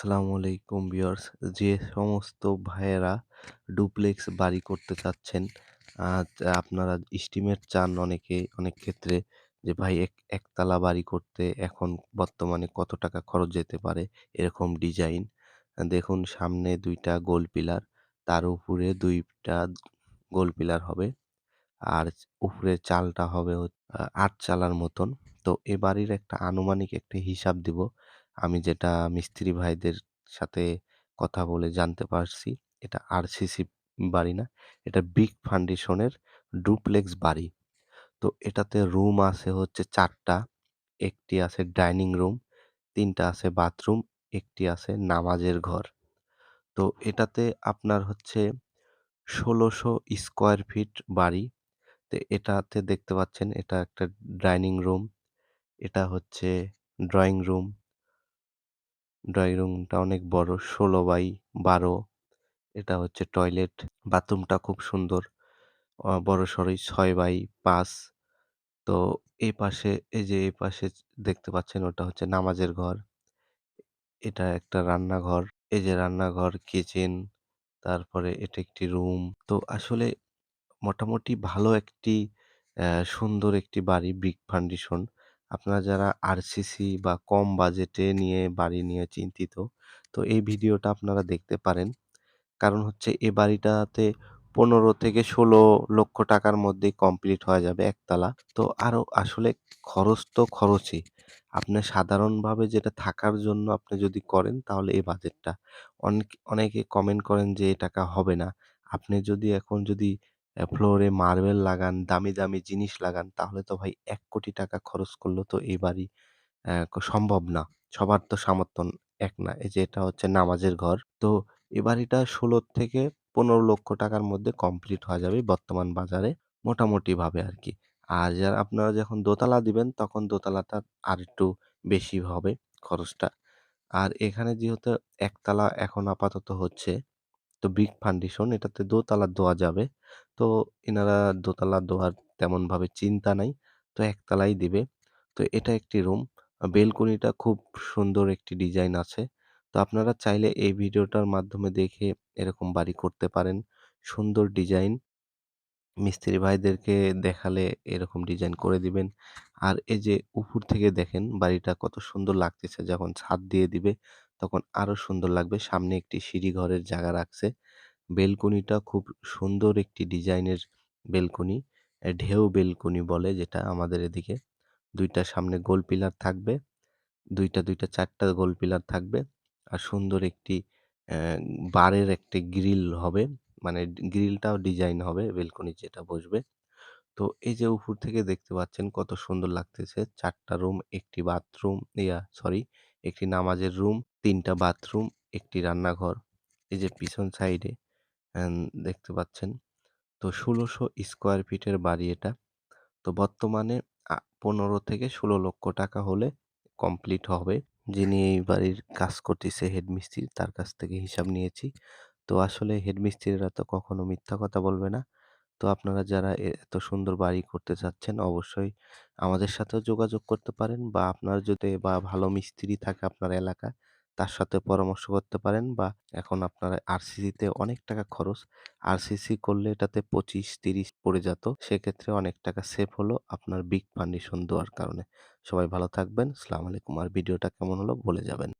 আসসালামু আলাইকুম ভিউয়ার্স। যে সমস্ত ভাইয়েরা ডুপ্লেক্স বাড়ি করতে চাচ্ছেন আপনারা এস্টিমেট চান অনেকে, অনেক ক্ষেত্রে যে, ভাই, এক, একতলা বাড়ি করতে এখন বর্তমানে কত টাকা খরচ যেতে পারে? এরকম ডিজাইন দেখুন, সামনে দুইটা গোল পিলার তার উপরে দুইটা গোল পিলার হবে। আর উপরে চালটা হবে আট চালার মতন। তো এ বাড়ির একটা আনুমানিক একটা হিসাব দিব। আমি যেটা মিস্ত্রি ভাইদের সাথে কথা বলে জানতে পারছি, এটা আরসিসি বাড়ি না, এটা বিগ ফাউন্ডেশনের ডুপ্লেক্স বাড়ি। তো এটাতে রুম আছে হচ্ছে চারটা, একটি আছে ডাইনিং রুম তিনটা আছে বাথরুম একটি আছে নামাজের ঘর। তো এটাতে আপনার হচ্ছে ষোলোশো স্কোয়ার ফিট বাড়ি। তো এটাতে দেখতে পাচ্ছেন, এটা একটা ডাইনিং রুম এটা হচ্ছে ড্রয়িং রুম ড্রয়িং রুমটা অনেক বড়, ষোলো বাই বারো। এটা হচ্ছে টয়লেট বাথরুমটা খুব সুন্দর। বড় সড়ই ছয় বাই পাঁচ। তো এই পাশে, এই যে এই পাশে দেখতে পাচ্ছেন, ওটা হচ্ছে নামাজের ঘর। এটা একটা রান্নাঘর। এই যে রান্নাঘর কিচেন তারপরে এটা একটি রুম তো আসলে মোটামুটি ভালো একটি সুন্দর একটি বাড়ি ব্রিক ফাউন্ডেশন আপনারা যারা আরসিসি বা কম বাজেটে নিয়ে বাড়ি নিয়ে চিন্তিত, তো এই ভিডিওটা আপনারা দেখতে পারেন। কারণ হচ্ছে এ বাড়িটাতে পনেরো থেকে ষোলো লক্ষ টাকার মধ্যেই কমপ্লিট হয়ে যাবে একতলা। তো আরও আসলে খরচ তো খরচই। আপনি সাধারণভাবে যেটা থাকার জন্য আপনি যদি করেন তাহলে এই বাজেটটা। অনেক, অনেকে কমেন্ট করেন যে এ টাকা হবে না। আপনি যদি এখন যদি ফ্লোরে মার্বেল লাগান, দামি দামি জিনিস লাগান, তাহলে তো ভাই এক কোটি টাকা খরচ করলেও তো এই বাড়ি সম্ভব না। সবার তো সামর্থ্য এক না, এই যে এটা হচ্ছে নামাজের ঘর। তো এ বাড়িটা ষোলো থেকে পনেরো লক্ষ টাকার মধ্যে কমপ্লিট হয়ে যাবে বর্তমান বাজারে মোটামুটি ভাবে আর কি আর যারা আপনারা যখন দোতলা দিবেন, তখন দোতলাটা আর একটু বেশি হবে খরচটা। আর এখানে যেহেতু একতলা এখন আপাতত হচ্ছে তো ব্রিক ফাউন্ডেশন এটাতে দোতলা দেওয়া যাবে। তো এনারা দোতলা দেওয়ার তেমনভাবে চিন্তা নাই, তো একতলাই দিবে। তো এটা একটি রুম বেলকনিটা খুব সুন্দর একটি ডিজাইন আছে। তো আপনারা চাইলে এই ভিডিওটার মাধ্যমে দেখে এরকম বাড়ি করতে পারেন। সুন্দর ডিজাইন মিস্ত্রি ভাইদেরকে দেখালে এরকম ডিজাইন করে দিবেন। আর এই যে উপর থেকে দেখেন বাড়িটা কত সুন্দর লাগতেছে, যখন ছাদ দিয়ে দিবে তখন আরও সুন্দর লাগবে। সামনে একটি সিঁড়ি ঘরের জায়গা রাখছে। বেলকনিটা খুব সুন্দর একটি ডিজাইনের বেলকনি ঢেউ বেলকনি বলে যেটা আমাদের এদিকে। দুইটা সামনে গোল পিলার থাকবে, দুইটা দুইটা, চারটা গোল পিলার থাকবে আর সুন্দর একটি বারের একটি গ্রিল হবে। মানে গ্রিলটাও ডিজাইন হবে, বেলকনি যেটা বসবে। তো এই যে উপর থেকে দেখতে পাচ্ছেন কত সুন্দর লাগতেছে। চারটা রুম, একটি বাথরুম, ইয়া, সরি একটি নামাজের রুম, তিনটা বাথরুম, একটি রান্নাঘর। এই যে পিছন সাইডে দেখতে পাচ্ছেন? তো ষোলোশো স্কোয়ার ফিটের বাড়ি এটা। তো বর্তমানে পনেরো থেকে ষোলো লক্ষ টাকা হলে কমপ্লিট হবে। যিনি এই বাড়ির কাজ করতেছে, হেড মিস্ত্রি, তার কাছ থেকে হিসাব নিয়েছি। তো আসলে হেড মিস্ত্রিরা তো কখনো মিথ্যা কথা বলবে না। তো আপনারা যারা এ- এত সুন্দর বাড়ি করতে চাচ্ছেন অবশ্যই আমাদের সাথেও যোগাযোগ করতে পারেন বা আপনার যদি বা ভালো মিস্ত্রি থাকে আপনার এলাকায় তার সাথে পরামর্শ করতে পারেন বা এখন আপনারা আরসিসিতে অনেক টাকা খরচ। আরসিসি করলে এটাতে পঁচিশ, তিরিশ পড়ে যেত, সেক্ষেত্রে অনেক টাকা সেভ হলো আপনার বিগ ফান্ডেশন দেওয়ার কারণে। সবাই ভালো থাকবেন, সালাম আলাইকুম। আর ভিডিওটা কেমন হলো বলে যাবেন।